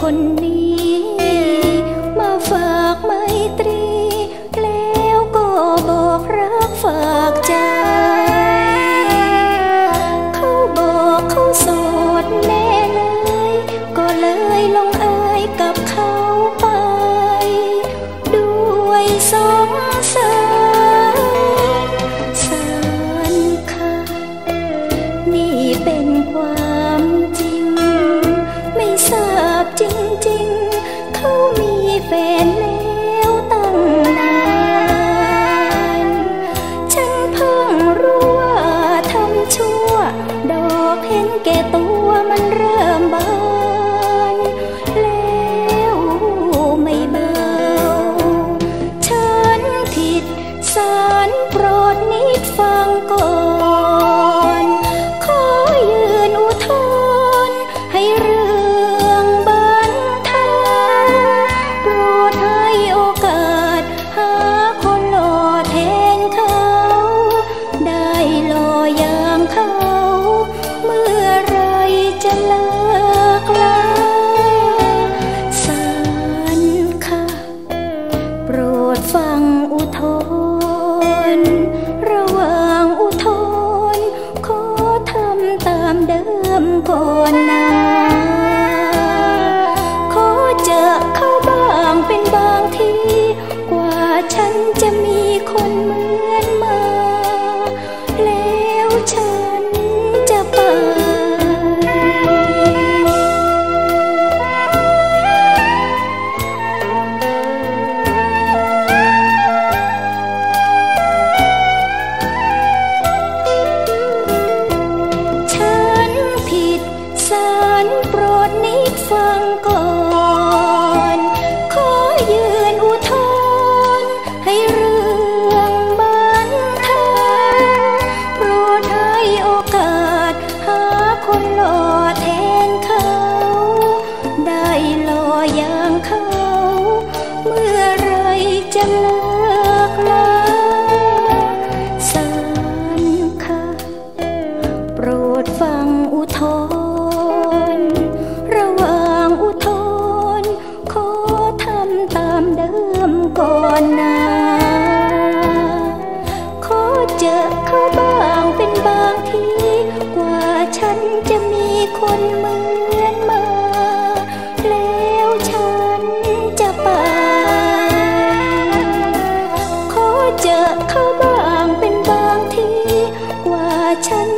คน เขาโสดแน่เลย ก็เลยลงเอยกับเขาไป ด้วยสงสารสารค่ะ นี่เป็นความจริง ไม่ทราบจริงๆ เขามีแฟน oh nào. สารโปรดนิฟังก่อน ขอยืนอุทธรให้เรื่องบันเทิงโปรดให้โอกาส หาคนหล่อแทนเขา ได้หล่ออย่างเขา เมื่อไรจะเลิกลาสารค่ะ โปรดฟังอุทธร ก่อนนะขอเจอเขาบ้างเป็นบางที กว่าฉันจะมีคนเหมือนมา แล้วฉันจะไป ขอเจอเขาบ้างเป็นบางที กว่าฉัน